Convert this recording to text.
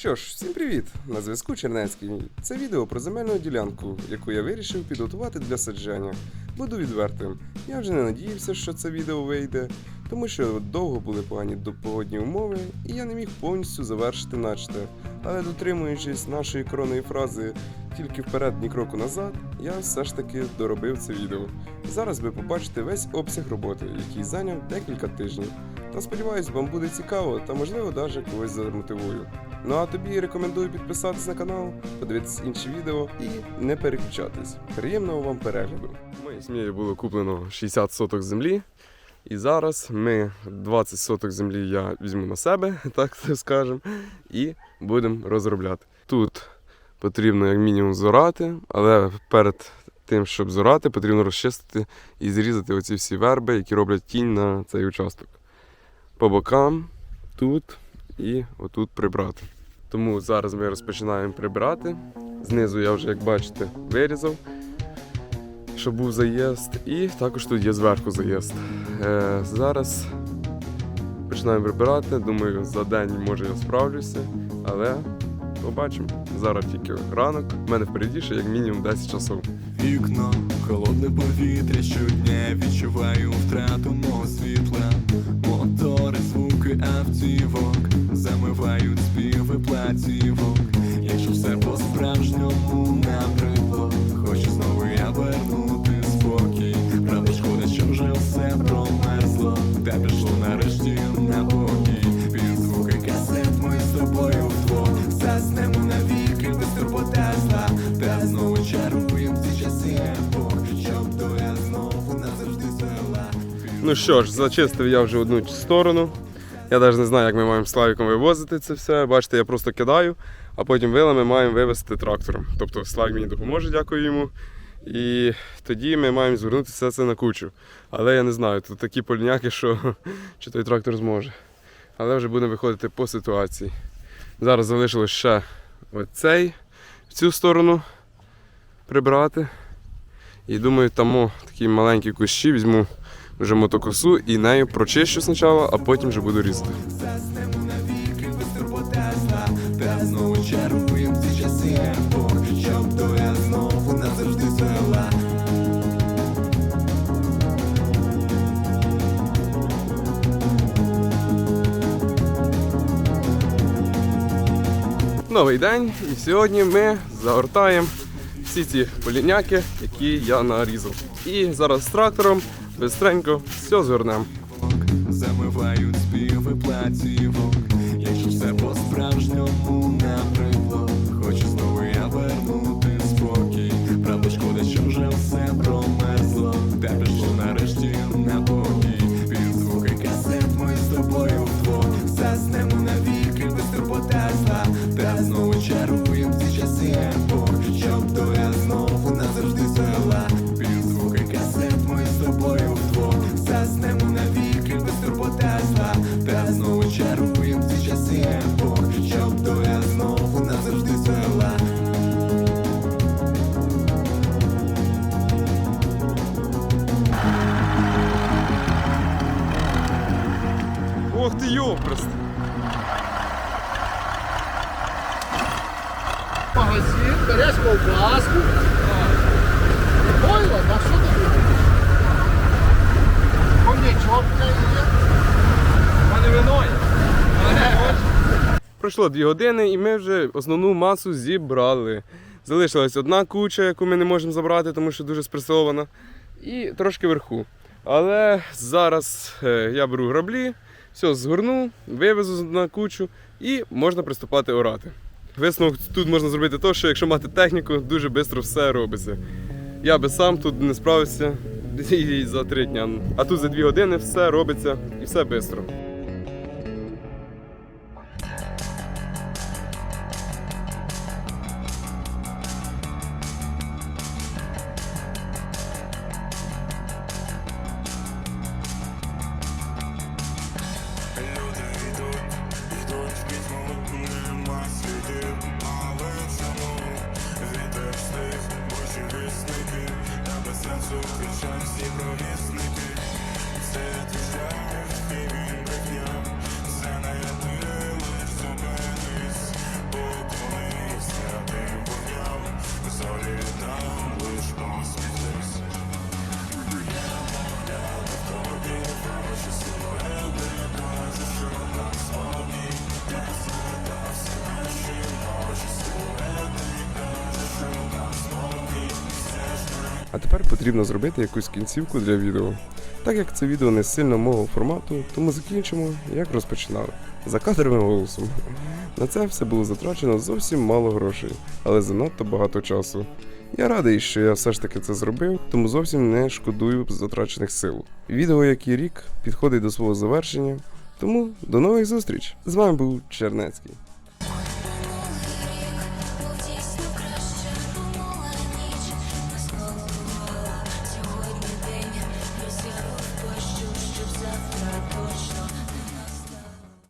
Що ж, всім привіт! На зв'язку Чернецький. Це відео про земельну ділянку, яку я вирішив підготувати для саджання. Буду відвертим. Я вже не надіявся, що це відео вийде, тому що довго були погані погодні умови, і я не міг повністю завершити начате. Але дотримуючись нашої коронної фрази тільки вперед, ні кроку назад, я все ж таки доробив це відео. Зараз ви побачите весь обсяг роботи, який зайняв декілька тижнів. Та сподіваюсь, вам буде цікаво та можливо навіть когось замотивую. Ну а тобі рекомендую підписатись на канал, подивитись інші відео і не переключатись. Приємного вам перегляду. Моїй сім'ї було куплено 60 соток землі. І зараз ми 20 соток землі я візьму на себе, так скажемо, і будемо розробляти. Тут потрібно як мінімум зорати, але перед тим, щоб зорати, потрібно розчистити і зрізати оці всі верби, які роблять тінь на цей участок. По бокам, тут і отут прибрати. Тому зараз ми розпочинаємо прибирати. Знизу я вже, як бачите, вирізав, щоб був заїзд. І також тут є зверху заїзд. Е, зараз починаємо прибирати. Думаю, за день може я справлюся, але побачимо. Зараз тільки ранок. У мене впереді ще як мінімум 10 часов. Вікно, холодне повітря щодня відчуваю Ну що ж, зачистив я вже одну сторону. Я навіть не знаю, як ми маємо з Славіком вивозити це все. Бачите, я просто кидаю, а потім вила ми маємо вивезти трактором. Тобто Славік мені допоможе, дякую йому. І тоді ми маємо звернути все це на кучу. Але я не знаю, тут такі польняки, що чи той трактор зможе. Але вже будемо виходити по ситуації. Зараз залишилось ще оцей в цю сторону прибрати. І думаю, там такі маленькі кущі візьму вже мотокосу і нею прочищу спочатку, а потім вже буду різати. Новий день, і сьогодні ми загортаємо всі ці поліняки, які я нарізав. І зараз з трактором бистренько все згорнемо. Замивають співи платівок Якщо все по-справжньому набридло Хочу Ох ти йопрест! магазин, береш ковбаску. Прикольно, так що ти думаєш? Коньячок в тебе є. Пане виною! Пройшло дві години і ми вже основну масу зібрали. Залишилась одна куча, яку ми не можемо забрати, тому що дуже спресована, і трошки вверху. Але зараз е, я беру граблі, все згорну, вивезу на кучу і можна приступати орати. Висновок тут можна зробити те, що якщо мати техніку, дуже швидко все робиться. Я би сам тут не справився і за три дня. А тут за дві години все робиться і все швидко. В пітьму, нема слідів, але чому вітер стих, божі вісники, та без сенсу кричать всі провісники. Це ти шлях, і потрібно зробити якусь кінцівку для відео. Так як це відео не сильно мого формату, тому закінчимо, як розпочинали. За кадровим голосом. На це все було затрачено зовсім мало грошей, але занадто багато часу. Я радий, що я все ж таки це зробив, тому зовсім не шкодую затрачених сил. Відео, як і рік, підходить до свого завершення, тому до нових зустріч! З вами був Чернецький.